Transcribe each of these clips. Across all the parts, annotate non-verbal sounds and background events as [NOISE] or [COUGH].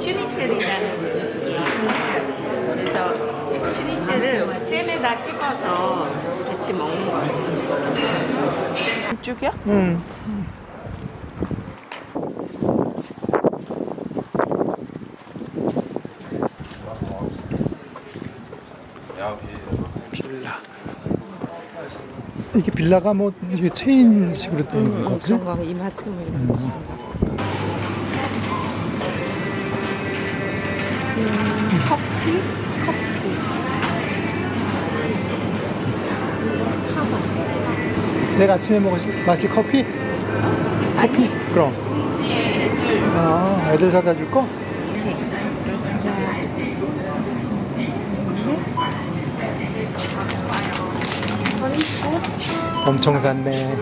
슈니첼이라는 음식이에요. 그래서 슈니첼을 잼에다 찍어서 같이 먹는 거예요. 이쪽이요? 응. 빌라. 이게 빌라가 뭐 이게 체인식으로 된 건가 보죠? 그런 거 이마트 뭐 이런 거. 커피? 커피. 내일 아침에 먹을 마실 커피? 아니, 그럼. 아, 애들 사다 줄 거? 엄청 샀네.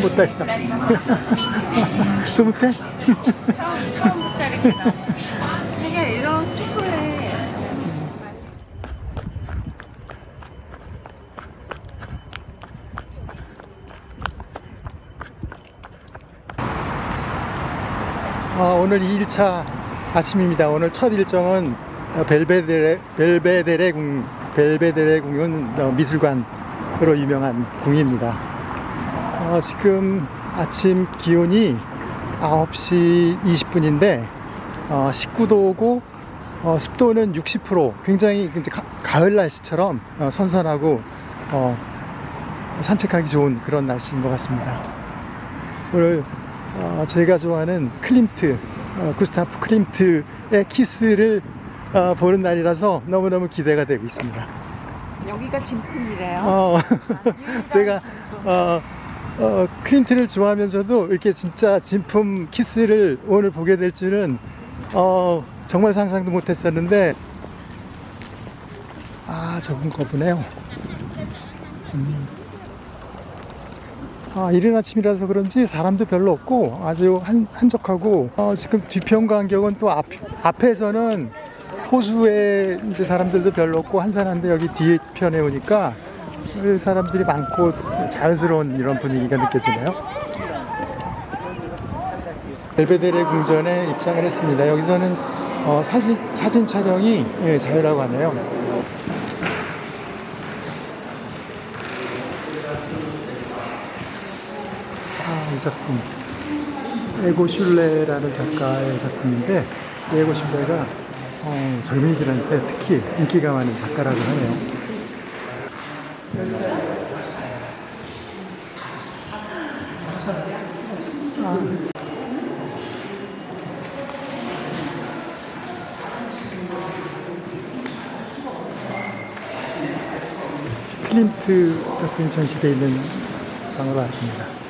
못 따겠다. 또 못해? 처음, 처음부터 이렇 [LAUGHS] 게 나와. 되게 이런 초콜릿. 아, 오늘 2일차 아침입니다. 오늘 첫 일정은 어, 벨베데레, 벨베데레 궁, 벨베데레 궁은 어, 미술관으로 유명한 궁입니다. 어, 지금 아침 기온이 9시 20분인데, 어, 19도고, 어, 습도는 60%, 굉장히 이제 가, 가을 날씨처럼 어, 선선하고, 어, 산책하기 좋은 그런 날씨인 것 같습니다. 오늘 어, 제가 좋아하는 클림트 어, 구스타프 클림트의 키스를 어, 보는 날이라서 너무너무 기대가 되고 있습니다. 여기가 진품이래요. 어, [LAUGHS] 제가 어, 어, 클림트를 좋아하면서도 이렇게 진짜 진품 키스를 오늘 보게 될 줄은 어, 정말 상상도 못했었는데 아 저건 거보네요. 음. 아, 이른 아침이라서 그런지 사람도 별로 없고 아주 한, 한적하고 어, 지금 뒤편 간격은 또 앞, 앞에서는 호수에 이제 사람들도 별로 없고 한산한데 여기 뒤편에 오니까 사람들이 많고 자연스러운 이런 분위기가 느껴지네요. 벨베데레 궁전에 입장을 했습니다. 여기서는 어, 사진, 사진 촬영이 예, 자유라고 하네요. 아, 이 작품. 에고 슐레라는 작가의 작품인데, 이 에고 슐레가 어, 젊은이들한테 특히 인기가 많은 작가라고 하네요. 아. 클림트 작품이 전시되어 있는 방으로 왔습니다.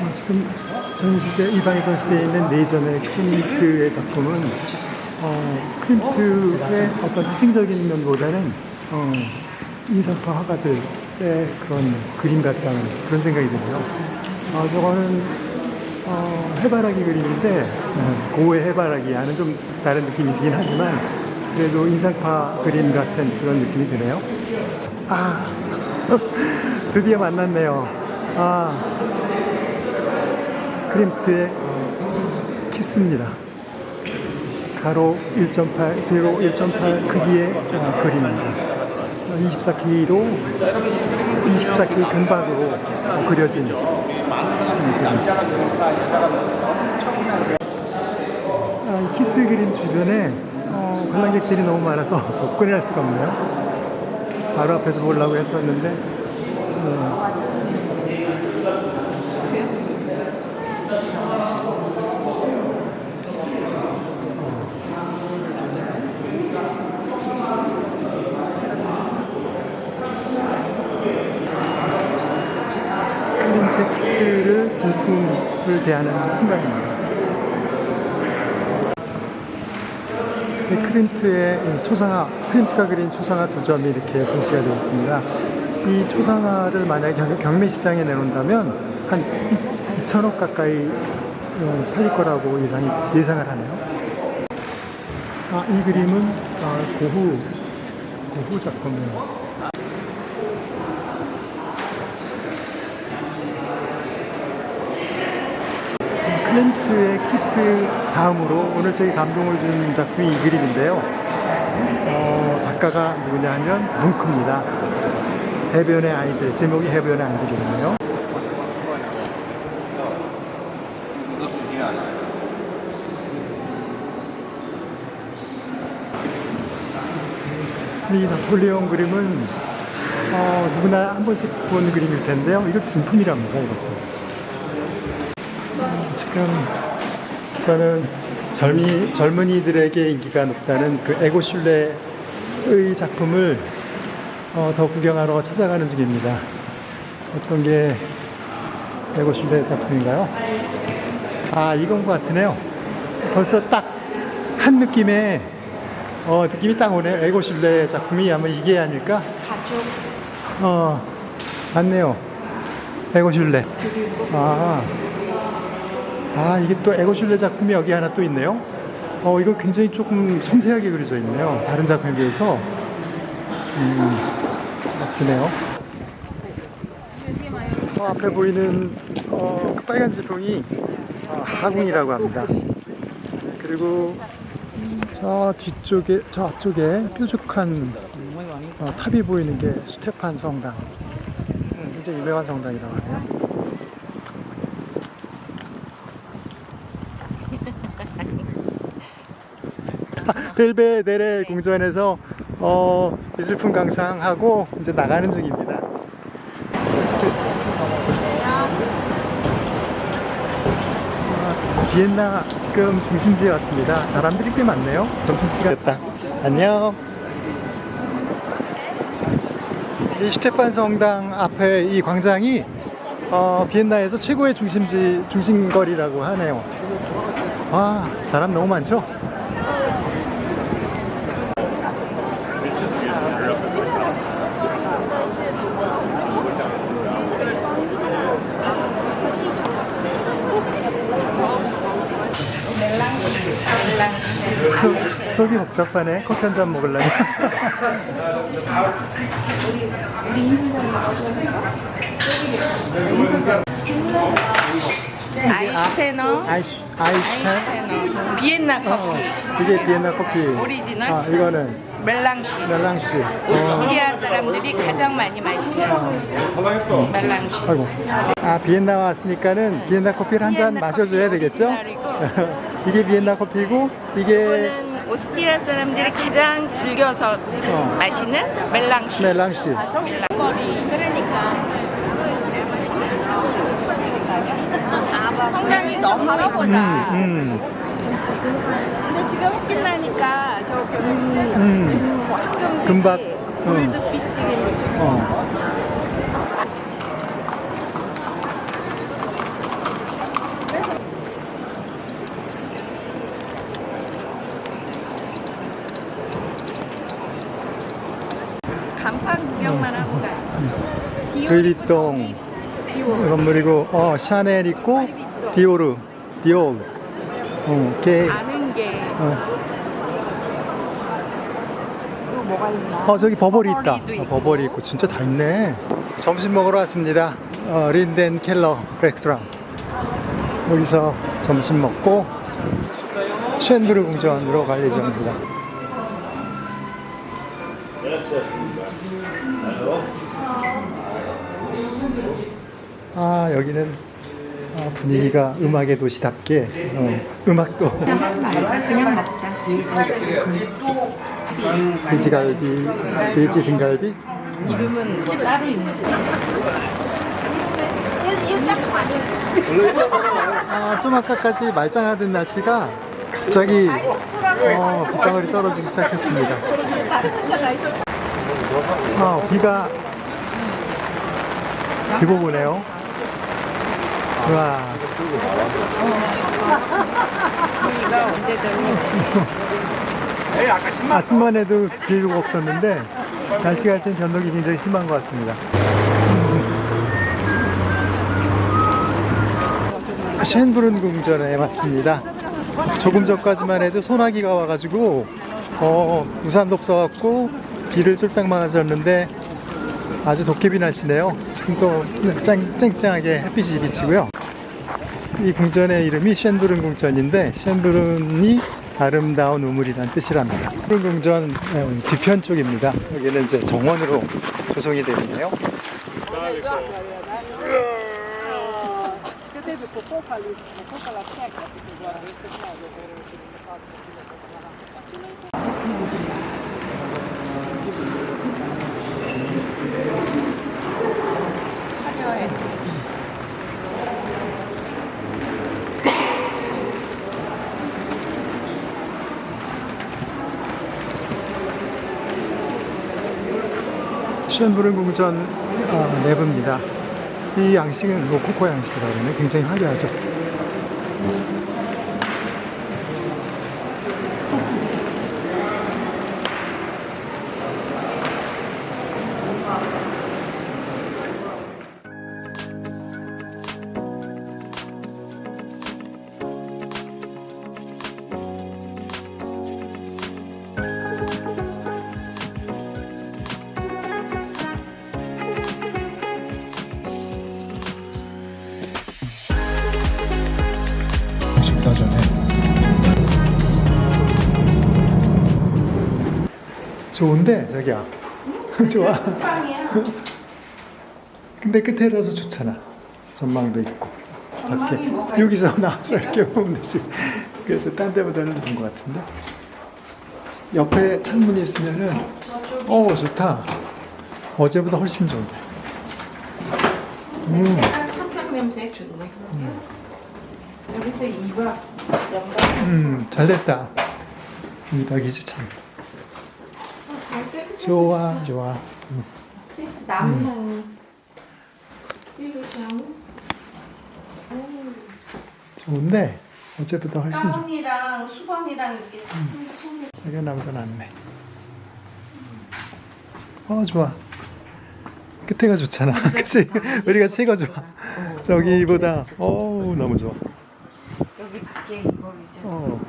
어, 지금 전시대 이 방에 전시되어 있는 네 점의 클림트의 작품은 어, 클림트의 어떤 희생적인 면보다는 어, 인상파 화가들의 그런 그림 같다는 그런 생각이 드네요. 어, 저거는 어, 해바라기 그림인데 어, 고의 해바라기 하는 좀 다른 느낌이긴 하지만 그래도 인상파 그림 같은 그런 느낌이 드네요. 아 [LAUGHS] 드디어 만났네요. 아 크림트의 키스입니다. 가로 1.8, 세로 1.8 크기의 어, 그림입니다. 24K로 24K 금박으로 어, 그려진. 아, 이 키스 그림 주변에 어, 관람객들이 너무 많아서 [LAUGHS] 접근을 할 수가 없네요. 바로 앞에서 보려고 했었는데 어, 클린트 키스를 진품을 대하는 크린트의 이 초상화, 크린트가 그린 초상화 두 점이 이렇게 전시가 되어 있습니다. 이 초상화를 만약에 경- 경매 시장에 내놓는다면 한 2천억 가까이 어, 팔릴 거라고 예상이, 예상을 하네요. 아, 이 그림은 아, 고흐, 고흐 작품이에요. 클린트의 키스 다음으로 오늘 저희 감동을 준 작품이 이 그림인데요. 어, 작가가 누구냐 하면 뭉크입니다. 해변의 아이들, 제목이 해변의 아이들이네요. 이 나폴레옹 그림은 어, 누구나 한 번씩 본 그림일 텐데요. 이거 진품이랍니다. 이것도. 지금 저는 젊이, 젊은이들에게 인기가 높다는 그 에고슐레의 작품을 어, 더 구경하러 찾아가는 중입니다. 어떤 게 에고슐레 작품인가요? 아, 이건 것 같으네요. 벌써 딱 한 느낌에 어, 느낌이 딱 오네요. 에고슐레 작품이 아마 이게 아닐까? 가족 어, 맞네요. 에고슐레. 아, 아, 이게 또 에고슐레 작품이 여기 하나 또 있네요. 어, 이거 굉장히 조금 섬세하게 그려져 있네요. 다른 작품에 비해서. 음, 멋지네요. 저 앞에 보이는 어, 그 빨간 지붕이 어, 하궁이라고 합니다. 그리고 저 뒤쪽에, 저 앞쪽에 뾰족한 어, 탑이 보이는 게 수테판 성당. 음, 굉장히 유명한 성당이라고 하네요. [LAUGHS] 벨베데레 궁전에서 어, 미술품 감상하고 이제 나가는 중입니다. 아, 비엔나 지금 중심지에 왔습니다. 사람들이 꽤 많네요. 점심시간 됐다. 안녕. 이 슈테판 성당 앞에 이 광장이 어, 비엔나에서 최고의 중심지 중심거리라고 하네요. 와 사람 너무 많죠? 속, [LAUGHS] 속이 복잡하네. 커피 한 잔 먹으려면. 아이스테너 아이스. 아이스테너 비엔나 어, 커피 이게 비엔나 커피. 오리지널? 아, 이거는 멜랑시 멜랑시. 어, 오스트리아 사람들이 가장 많이 마시는 멜랑시 아이고. 아, 비엔나 왔으니까는 비엔나 커피를 한 잔 비엔나 마셔줘야 커피 되겠죠? 오리지널이고. [LAUGHS] 이게 비엔나 커피고, 이게 이거는 오스트리아 사람들이 가장 즐겨서 어. 마시는 멜랑시 멜랑시. 그러니까 성당이 너무 예쁘다 음, 근데 지금 햇빛 나니까 저 금, 음. 황금색이 금박, 골드빛이 어 구경만 하고 가. 루이비통. 건물이고, 어, 샤넬 있고, 디오르, 디올. 어, 게, 아는 게 어. 뭐가 있나? 어 저기 버버리 있다. 버버리도 어, 있고. 버버리 있고 진짜 다 있네. 점심 먹으러 왔습니다. 어, 린덴 켈러 레스토랑. 여기서 점심 먹고 쉔브르 궁전으로 갈 예정입니다. 아 여기는 아, 분위기가 음악의 도시답게 어, 음악도 그냥 먹자. 돼지갈비, 돼지 등갈비, 이름은 따로 있는 아, 좀 아까까지 말짱하던 날씨가 갑자기 어, 빗방울이 떨어지기 시작했습니다. 어, 비가 제법 오네요. 와, 우리가 언제든 아침만 해도 비가 없었는데 날씨가 하여튼 변동이 굉장히 심한 것 같습니다. 쉔브룬 궁전에 왔습니다. 조금 전까지만 해도 소나기가 와가지고 어, 우산도 없어갖고 비를 쫄딱 맞았는데 아주 도깨비 날씨네요. 지금 또 쨍, 쨍쨍하게 햇빛이 비치고요. 이 궁전의 이름이 쉔부른 궁전인데 쉔부른이 아름다운 우물이란 뜻이랍니다. 쉔부른 궁전 어, 뒤편 쪽입니다. 여기는 이제 정원으로 조성이 되어 있네요. 쉔부른 궁전 어, 내부입니다. 이 양식은 로코코 양식이라고 하네. 굉장히 화려하죠. 좋은데? 자기야. [LAUGHS] 좋아. 빵이야. 근데 끝에라서 좋잖아. 전망도 있고. 전망이 뭐가 밖에 여기서 [LAUGHS] 나와서 이렇게 보면 되지 그래서 딴 데보다는 좋은 것 같은데? 옆에 창문이 있으면은 어 좋다. 어제보다 훨씬 좋은데. 음. 약간 냄새 좋네. 여기서 2박 연간 음, 잘 됐다. 이박이지 참. 좋아, 좋아. 음. 나무 향이 찌개향 좋은데 어제보다 훨씬 좋아. 다운이랑 수건이랑 이렇게 챙겨 자기가 나보다 낫네. 어, 좋아. 끝에가 좋잖아. 그치? 우리가 채가 좋아. 저기보다, 어우, 너무 좋아. 여기 밖에 이거 이제 어.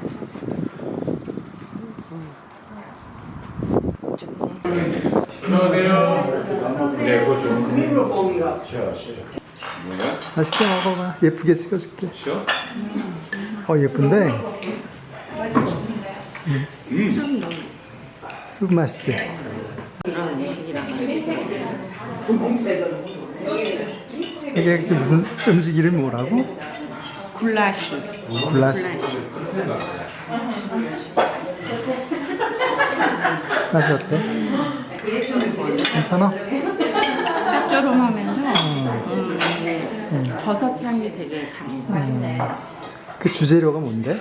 그거 좀. 맛있게 먹어봐. 예쁘게 찍어줄게. 쉬어? 어, 예쁜데? 술 넣어. 쑥 맛있지? 이런 음식이랑 저게 그 무슨 음식 이름이 뭐라고? 굴라시 굴라시. 맛이 어때? 괜찮아? 짭조름하면서 음, 버섯 향이 되게 강해. 그 주재료가 뭔데?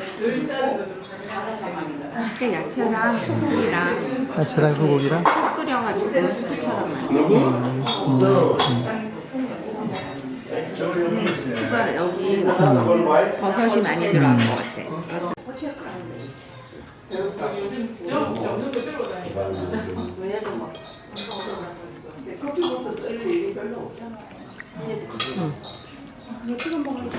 이게 야채랑 소고기랑 야채랑 소고기랑? 푹 끓여가지고 스프처럼 만들어. 스프가 여기 버섯이 많이 들어간 것 같아. 근데 커피부터 쓸 일이 별로 없잖아요. 이제 커피. 응. 지금 먹으니까.